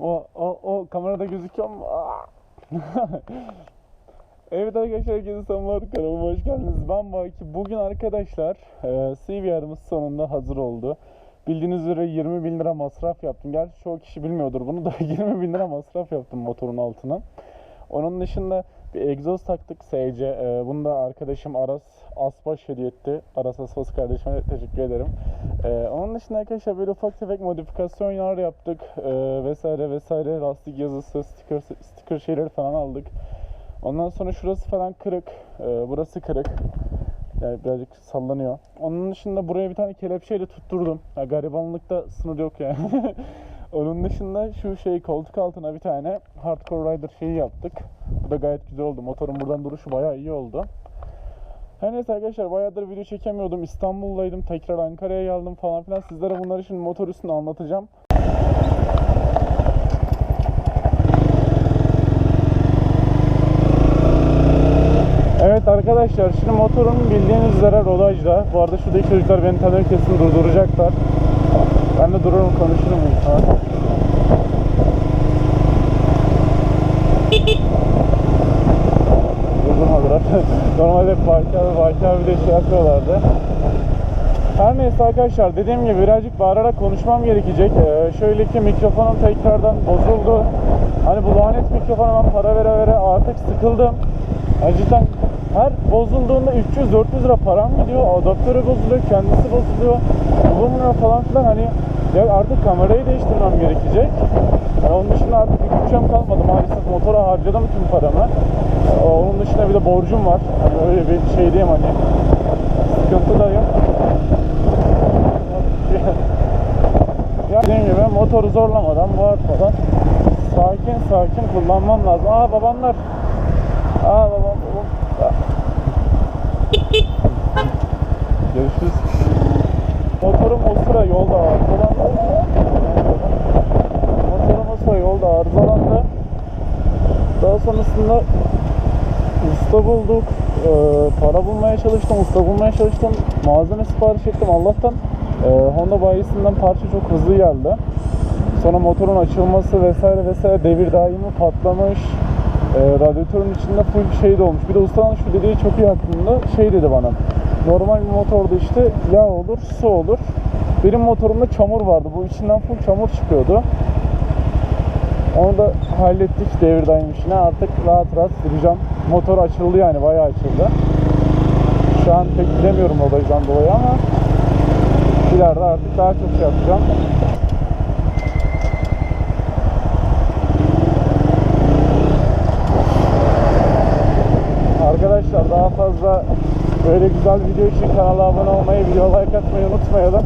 O, o, o kamerada gözüküyor mu? Evet arkadaşlar herkese selamlar kanalıma hoş geldiniz. Ben Baki. Bugün arkadaşlar e, CVR'ımız sonunda hazır oldu. Bildiğiniz üzere 20 bin lira masraf yaptım. Gerçi çoğu kişi bilmiyordur bunu da 20 bin lira masraf yaptım motorun altına. Onun dışında bir egzoz taktık SC. E, bunu da arkadaşım Aras Asbaş hediye etti. Aras Asbaş kardeşime de teşekkür ederim. E, onun dışında arkadaşlar böyle ufak tefek modifikasyonlar yaptık. E, vesaire vesaire. Lastik yazısı, sticker, sticker şeyleri falan aldık. Ondan sonra şurası falan kırık. E, burası kırık. Yani birazcık sallanıyor. Onun dışında buraya bir tane kelepçeyle tutturdum. Ya garibanlıkta sınır yok yani. Onun dışında şu şey koltuk altına bir tane Hardcore Rider şeyi yaptık. Bu da gayet güzel oldu. Motorun buradan duruşu bayağı iyi oldu. Her neyse arkadaşlar bayağıdır video çekemiyordum. İstanbul'daydım. Tekrar Ankara'ya geldim falan filan. Sizlere bunları şimdi motor üstünde anlatacağım. Evet arkadaşlar şimdi motorun bildiğiniz üzere rodajda. Bu arada şuradaki çocuklar beni tanıyor kesin durduracaklar. Ben de dururum konuşurum insan. Durdurmadılar. Normalde Baki abi, Baki abi de şey yapıyorlardı. Her neyse arkadaşlar dediğim gibi birazcık bağırarak konuşmam gerekecek. Ee, şöyle ki mikrofonum tekrardan bozuldu. Hani bu lanet mikrofona ben para vere vere artık sıkıldım. Yani cidden her bozulduğunda 300-400 lira param gidiyor. Adaptörü bozuluyor, kendisi bozuluyor. Bulunmuyor falan filan hani ya artık kamerayı değiştirmem gerekecek. Yani onun dışında artık bir bütçem kalmadı maalesef motora harcadım tüm paramı. Onun dışında bir de borcum var. Hani öyle bir şey diyeyim hani sıkıntıdayım. Ya dediğim gibi motoru zorlamadan, bağırtmadan sakin sakin kullanmam lazım. Aa babamlar. Aa babam. babam. Görüşürüz. Motorum o sıra yolda arızalandı. Motorum o sıra yolda arızalandı. Daha sonrasında usta bulduk. Ee, para bulmaya çalıştım, usta bulmaya çalıştım. Malzeme sipariş ettim. Allah'tan e, Honda bayisinden parça çok hızlı geldi. Sonra motorun açılması vesaire vesaire devir daimi patlamış. E, radyatörün içinde full şey dolmuş. Bir de ustanın şu dediği çok iyi aklımda. Şey dedi bana. Normal bir motorda işte yağ olur, su olur. Benim motorumda çamur vardı. Bu içinden full çamur çıkıyordu. Onu da hallettik devir daim işine. Artık rahat rahat süreceğim. Motor açıldı yani bayağı açıldı. Şu an pek bilemiyorum rodajdan dolayı ama ileride artık daha çok şey yapacağım. Arkadaşlar daha fazla böyle güzel video için kanala abone olmayı, video like atmayı unutmayalım.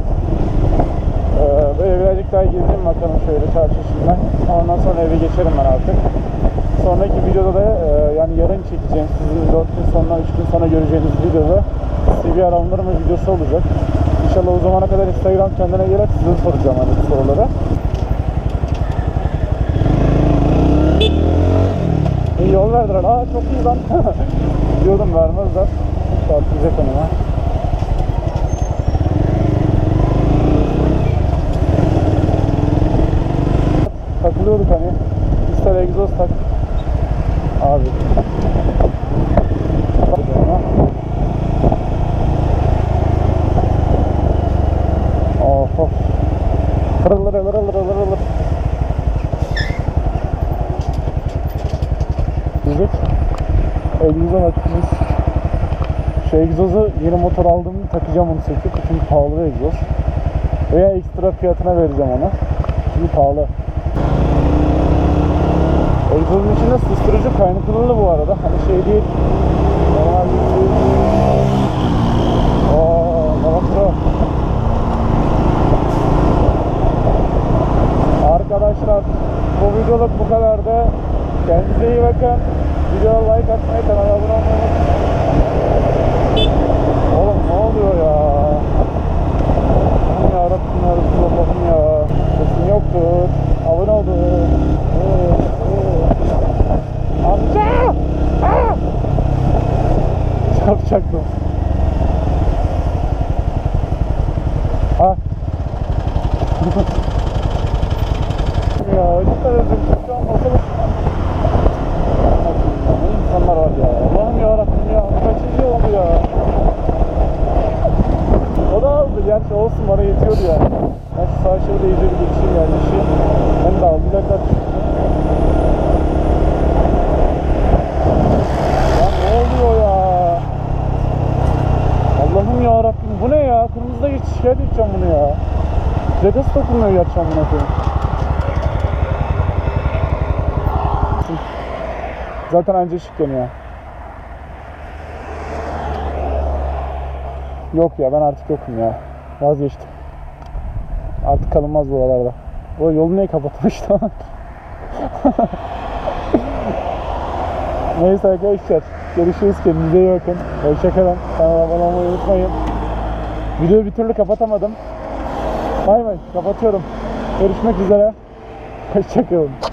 Ee, böyle birazcık daha gezeyim bakalım şöyle çarşı içinden. Ondan sonra eve geçerim ben artık. Sonraki videoda da e, yani yarın çekeceğim sizin 4 gün sonra 3 gün sonra göreceğiniz videoda CVR alınır mı videosu olacak. İnşallah o zamana kadar Instagram kendine gelir size soracağım hani bu soruları. İyi yol verdiler. Aa çok iyi lan. Diyordum vermezler. Çarpacak önüme. takılıyorduk hani. İster egzoz tak. Abi. Of of. Hırılır hırılır hırılır hırılır. Diyecek. Egzoza bakacağız. Şu egzozu yeni motor aldığımda takacağım onu söküp çünkü pahalı bir egzoz. Veya ekstra fiyatına vereceğim onu. Çünkü pahalı. Egzozun içinde susturucu kaynatılırlı bu arada. Hani şey değil. Normal bir şey. Arkadaşlar bu videoluk bu kadardı. Kendinize iyi bakın. Videoya like atmayı, kanala abone olmayı unutmayın. Oğlum ne oluyor ya? Aman yarabbim ya Resulallah'ım ya. Sesin yoktur. Abone olun. Evet, evet. Amca! Aa! Çarpacaktım. Ah. ya Cidden özlemişim. Şu an basalım. İnsanlar var ya. Allah'ım yarabbim ya. Kaçıncı oldu ya. O da Gerçi olsun bana yetiyordu yani. Ben şu sağ şeride iyice bir geçeyim yani işi. Ben de aldı. Bir dakika. Ya ne oluyor ya? Allah'ım ya Rabbim bu ne ya? Kırmızıda geç şikayet edeceğim bunu ya. Plakası dokunmuyor gerçekten buna koyayım. Zaten anca ışık yanıyor. Yok ya ben artık yokum ya. Vazgeçtim. Artık kalınmaz buralarda. O yolu niye kapatmış lan? Neyse arkadaşlar. Görüşürüz kendinize iyi bakın. Hoşçakalın. Kanala abone olmayı unutmayın. Videoyu bir türlü kapatamadım. Bay bay. Kapatıyorum. Görüşmek üzere. Hoşçakalın.